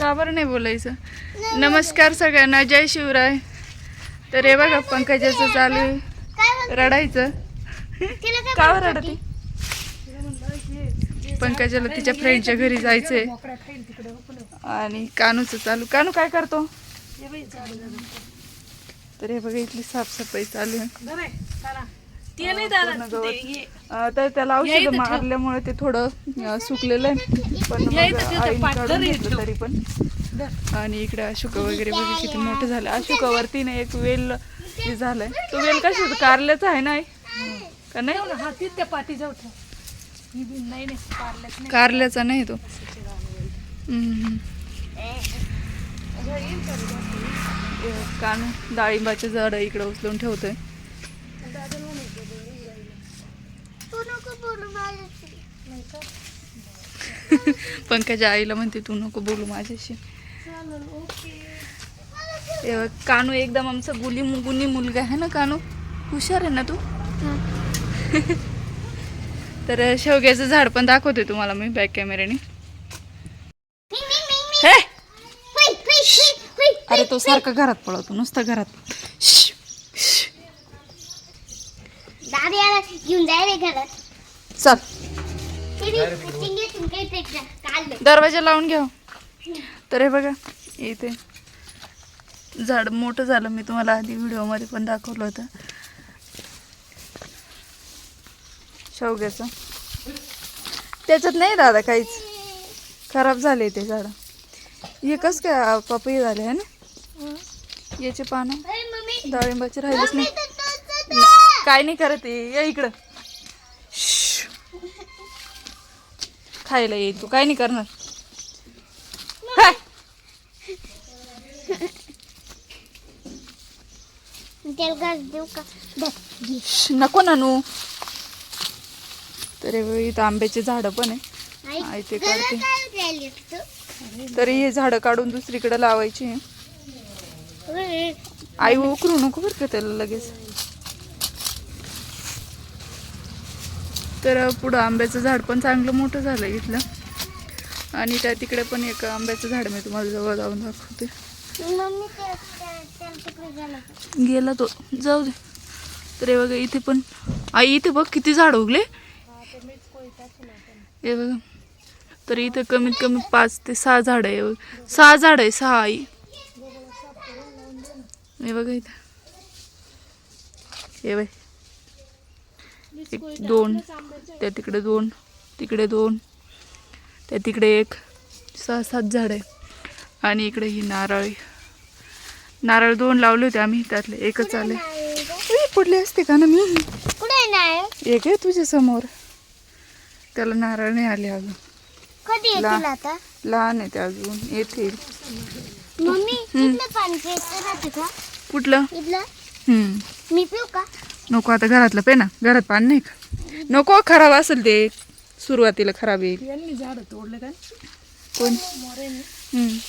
का बरं नाही बोलायचं? नमस्कार सगळ्यांना जय शिवराय. तर हे बघा पंकजाचं चालू आहे. रडायचं. का रडते? पंकजाला तिच्या फ्रेंडच्या घरी जायचंय. आणि कानूचं चालू. कानू काय करतो? तर हे बघा इथली साफसफाई चालू आहे. ते नाही दादा पूर्ण ते गवत. हे- अं, तर त्याला या औषध इथं ठेव. मारल्यामुळे ते थोडं अं, सुकलेलं आहे पण या मग इथं त्याचं आईने पाठलं काढून रे घेतलं ठेव. तरी पण आणि इकडे अशोक वगैरे बघा किती मोठं झालं अशोकावरती ना एक वेल हे झालंय तो वेल कशा कारल्याचा आहे ना आई? का नाही ठेव ना, हा तीच त्या पाठी जाऊ ठेव ही बी नाही नाही कारल्याचा नाही तो हम्म. हे कान डाळिंबाचे झाड इकडे उचलून ठेवतोय तू नको बोलू माझ्याशी. पंकजा आईला म्हणते तू नको बोलू माझ्याशी. कानू एकदम आमचा गुली गुणी मुलगा आहे ना कानू? हुशार आहे ना तू? तर शेवग्याचं झाड पण दाखवते तुम्हाला मी बॅक कॅमेऱ्याने. हे. अरे तो सारखा घरात पळवतो नुसतं घरात. घेऊन जाय रे घरात. चल. दरवाजा लावून घ्या तर हे बघा इथे झाड मोठं झालं. मी तुम्हाला आधी व्हिडिओमध्ये पण दाखवलं होतं. शेवग्याचं त्याच्यात नाही दादा काहीच. खराब झाले ते झाड. हे कस काय पपई झाले आहे ना? याचे पानं डाळिंबाचे राहिलेच नाही. काय नाही करत या इकडं. खायला येईल तू काय नाही करणार हाय. त्याला घास देऊ का धर, घे. श्श, नको नानू तर हे बघ, इथं आंब्याचे झाडं पण आहे आई, ते काढते. काय? तरी हे झाडं काढून दुसरीकडे लावायची आई उकरू नको बरं का त्याला लगेच तर पुढं आंब्याचं झाड पण चांगलं मोठं झालं इथलं. आणि त्या तिकडे पण एक आंब्याचं झाड मी तुम्हाला जवळ जाऊन दाखवते. गेला तो. जाऊ दे. तर हे बघा इथे पण आई इथे बघ किती झाड उगले. हे बघा. तर इथे कमीत कमी पाच ते सहा झाड आहे. बघ. सहा झाड आहे सहा आई. हे बघा इथे. हे बाय एक दोन त्या तिकडे दोन तिकडे दोन त्या तिकडे एक सहा सात झाड आहे. आणि इकडे ही नारळी नारळ दोन लावले होते आम्ही त्यातले एकच आले. पडले असते का ना मी? एक आहे तुझ्या समोर. त्याला नारळ नाही आले अजून. कधी ला- येतील आता? लहान आहे ते अजून येतील. कुठलं. मी पिऊ का? नको आता घरातलं पे ना. घरात पाणी नाही का? नको खराब असेल ते. सुरुवातीला खराब येईल. यांनी झाड तोडले काय कोण.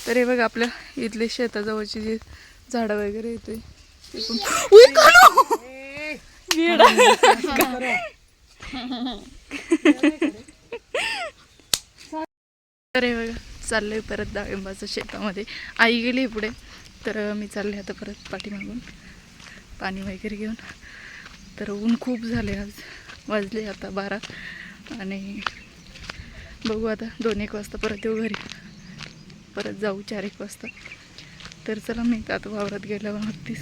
तर हे बघा आपल्या इथले शेताजवळची जे झाडं वगैरे येते ते. पण हे बघा चाललंय परत डाळिंबाचं शेतामध्ये. आई गेली पुढे. तर मी चालले आता परत पाठीमागून. पाणी वगैरे घेऊन. तर ऊन खूप झाले आज. वाजले आता बारा. आणि बघू आता दोन एक वाजता परत येऊ घरी. परत जाऊ चार एक वाजता. तर चला मी आता वावरात गेल्यावर नक्कीच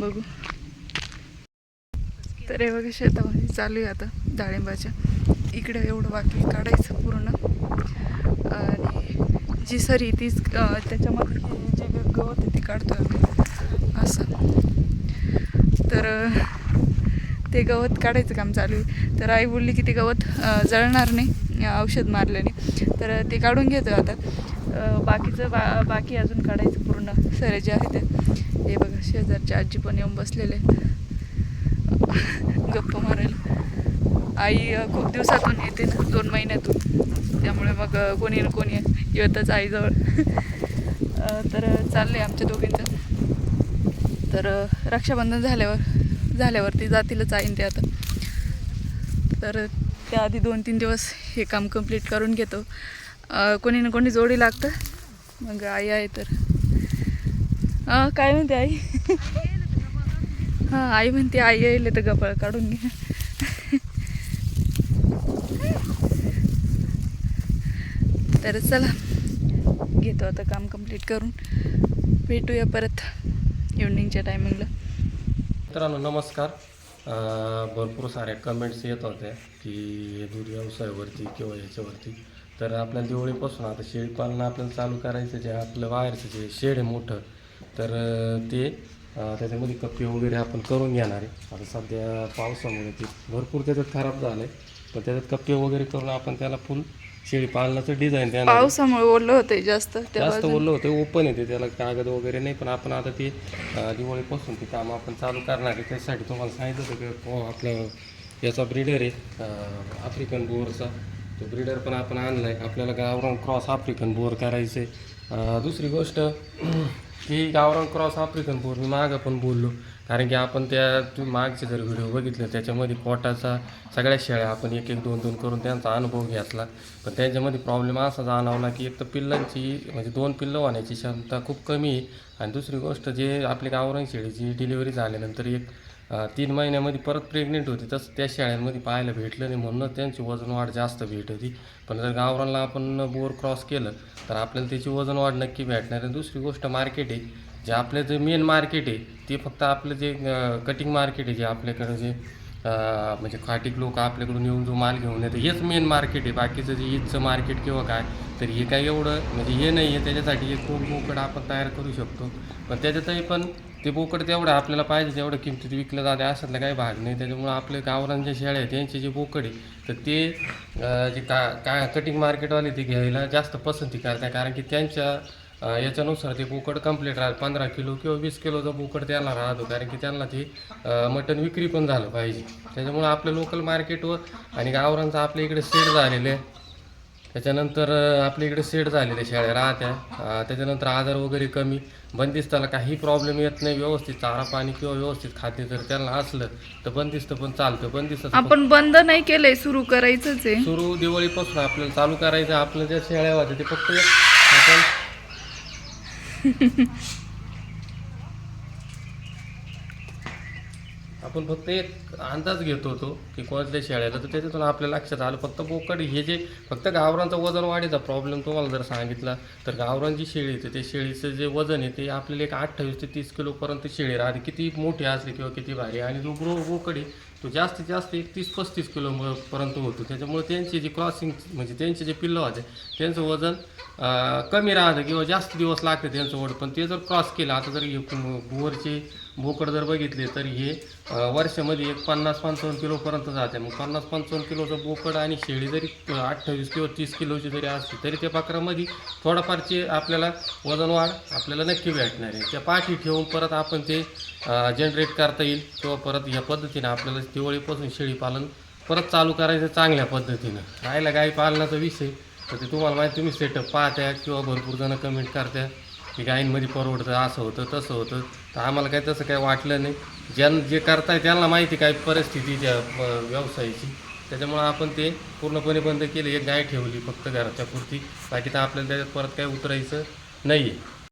बघू. तर हे बघा शेतामध्ये चालू आहे आता डाळिंबाच्या. इकडे एवढं बाकी काढायचं पूर्ण. आणि जी सरी तीच त्याच्यामध्ये जे गवत आहे ती काढतो आम्ही. असं. तर ते गवत काढायचं काम चालू आहे. तर आई बोलली की ते गवत जळणार नाही औषध मारल्याने. तर ते काढून घेतो आता. बाकीचं बा बाकी अजून काढायचं पूर्ण सरे जे आहे ते. हे बघा शेजारची आजी पण येऊन बसलेले आहेत गप्पा मारायला. आई खूप दिवसातून येते ना दोन महिन्यातून. त्यामुळे मग कोणी ना कोणी येतच आईजवळ. तर चाललं आहे आमच्या दोघींचं. तर रक्षाबंधन झाल्यावर झाल्यावरती जातीलच आईन ते आता. तर त्याआधी दोन तीन दिवस हे काम कंप्लीट करून घेतो. कोणी ना कोणी जोडी लागतं. मग आई आहे तर. हां काय म्हणते आई? हां आई म्हणते आई येईल तर गबाळ काढून घे. तर चला घेतो आता काम कंप्लीट करून. भेटूया परत इव्हनिंगच्या टायमिंगला मित्रांनो नमस्कार. भरपूर साऱ्या कमेंट्स येत होत्या की दूध व्यवसायावरती किंवा याच्यावरती तर आपल्याला दिवाळीपासून आता शेळीपालन आपल्याला चालू करायचं जे आपलं बाहेरचं जे शेड आहे मोठं तर ते त्याच्यामध्ये कप्पे वगैरे आपण करून घेणार आहे. आता सध्या पावसामुळे ते भरपूर त्याच्यात खराब झालं आहे पण त्याच्यात कप्पे वगैरे करून आपण त्याला फुल शेळीपालनाचं डिझाईन देणार आहे. पावसामुळे ओलं होतंय जास्त जास्त ओलं होतं ओपन येते त्याला कागद वगैरे नाही पण आपण आता ते अं, दिवाळीपासून ते काम आपण चालू करणार आहे त्यासाठी तुम्हाला सांगितलं होतं की आपलं याचा ब्रीडर आहे अं, आफ्रिकन बोअरचा तो ब्रीडर पण आपण आणला आहे आपल्याला गावरान क्रॉस आफ्रिकन बोअर करायचं आहे दुसरी गोष्ट की गावरान क्रॉस आफ्रिकन बोर मी मागं पण बोललो. कारण की आपण त्या तुम्ही मागचे जर व्हिडिओ बघितले त्याच्यामध्ये पोटाचा सगळ्या शेळ्या आपण एक एक दोन दोन करून त्यांचा अनुभव घेतला. पण त्याच्यामध्ये प्रॉब्लेम असा जाणवला की एक तर पिल्लांची म्हणजे दोन पिल्लं होण्याची क्षमता खूप कमी आहे. आणि दुसरी गोष्ट जे आपली गावरान शेळीची डिलिव्हरी झाल्यानंतर एक तीन महिन्यामध्ये परत प्रेग्नेंट होती. तसं त्या शाळांमध्ये पाहायला भेटलं नाही म्हणून त्यांची वजन वाढ जास्त भेट होती. पण जर गावरानला आपण बोर क्रॉस केलं तर आपल्याला त्याची वजन वाढ नक्की भेटणार आहे. दुसरी गोष्ट मार्केट आहे. जे आपलं जे मेन मार्केट आहे ते फक्त आपलं जे कटिंग मार्केट आहे जे आपल्याकडं जे म्हणजे खाटीक लोक आपल्याकडून येऊन जो माल घेऊन येतं हेच मेन मार्केट आहे. बाकीचं जे ईदचं मार्केट किंवा काय तर हे काय एवढं म्हणजे हे नाही आहे त्याच्यासाठी एक दोन मोकड आपण तयार करू शकतो. पण त्याच्यातही पण ते बोकड तेवढं आपल्याला पाहिजे तेवढं किमतीत विकलं जाते. असातला काही भाग नाही. त्याच्यामुळं आपले गावरान जे शेळ्या आहेत त्यांचे जे बोकड आहे तर ते जे का काय कटिंग मार्केटवाले ते घ्यायला जास्त पसंती करतात. कारण की त्यांच्या याच्यानुसार ते बोकड कंप्लीट राहत पंधरा किलो किंवा वीस किलोचा बोकड त्याला राहतो. कारण की त्यांना ते मटण विक्री पण झालं पाहिजे. त्याच्यामुळं आपलं लोकल मार्केटवर आणि गावरांचं आपल्या इकडे सेट झालेलं आहे. त्याच्यानंतर आपल्या इकडे सेट झालेल्या शेळ्या राहत्या. त्याच्यानंतर आजार वगैरे कमी. बंदिस्ताला काही प्रॉब्लेम येत नाही. व्यवस्थित चारा पाणी किंवा व्यवस्थित खाद्य जर त्यांना असलं तर बंदिस्त पण चालतं. बंदिस्त आपण बंद नाही केलंय सुरू करायचंच आहे. सुरू दिवाळीपासून आपल्याला चालू करायचं आपलं ज्या शेळ्या होत्या ते फक्त आपण आपण फक्त एक अंदाज घेत होतो की कोणत्या शेळ्याचा तर त्याच्यातून आपल्या लक्षात आलं. फक्त बोकड हे जे फक्त गावरांचा वजन वाढीचा प्रॉब्लेम तुम्हाला जर सांगितला तर गावरान जी शेळी येते ते शेळीचं जे वजन आहे ते आपल्याला एक अठ्ठावीस ते तीस किलोपर्यंत शेळी राहते. किती मोठी असली किंवा किती भारी. आणि जो ग्रो बोकड आहे तो जास्तीत जास्त एक तीस पस्तीस किलो होतो. त्याच्यामुळे त्यांची जी क्रॉसिंग म्हणजे त्यांचे जे पिल्लं होते त्यांचं वजन कमी राहतं किंवा जास्त दिवस लागते त्यांचं वड. पण ते जर क्रॉस केलं आता जर बोरचे बोकड जर बघितले तर हे वर्षामध्ये एक पन्नास पंचावन्न किलोपर्यंत जाते. मग पन्नास पंचावन्न किलोचं बोकड आणि शेळी जरी अठ्ठावीस किंवा तीस किलोची जरी असली तरी त्या पाकरामध्ये थोडाफारचे आपल्याला वजन वाढ आपल्याला नक्की भेटणार आहे. त्या पाठी ठेवून परत आपण ते जनरेट करता येईल किंवा परत या पद्धतीने आपल्याला दिवाळीपासून शेळी पालन परत चालू करायचं चांगल्या पद्धतीनं. राहिला गाई पालनाचा विषय तर ते तुम्हाला माहिती तुम्ही सेटअप पाहत्या किंवा भरपूर जणं कमेंट करत्या. की गायींमध्ये परवडतं असं होतं तसं होतं. तर आम्हाला काही तसं काही वाटलं नाही. ज्यां जे करताय त्यांना माहिती काय परिस्थिती त्या व्यवसायाची. त्याच्यामुळं आपण ते पूर्णपणे बंद केले. एक गाय ठेवली फक्त घराच्या पुरती. बाकी तर आपल्याला त्याच्यात परत काही उतरायचं नाही आहे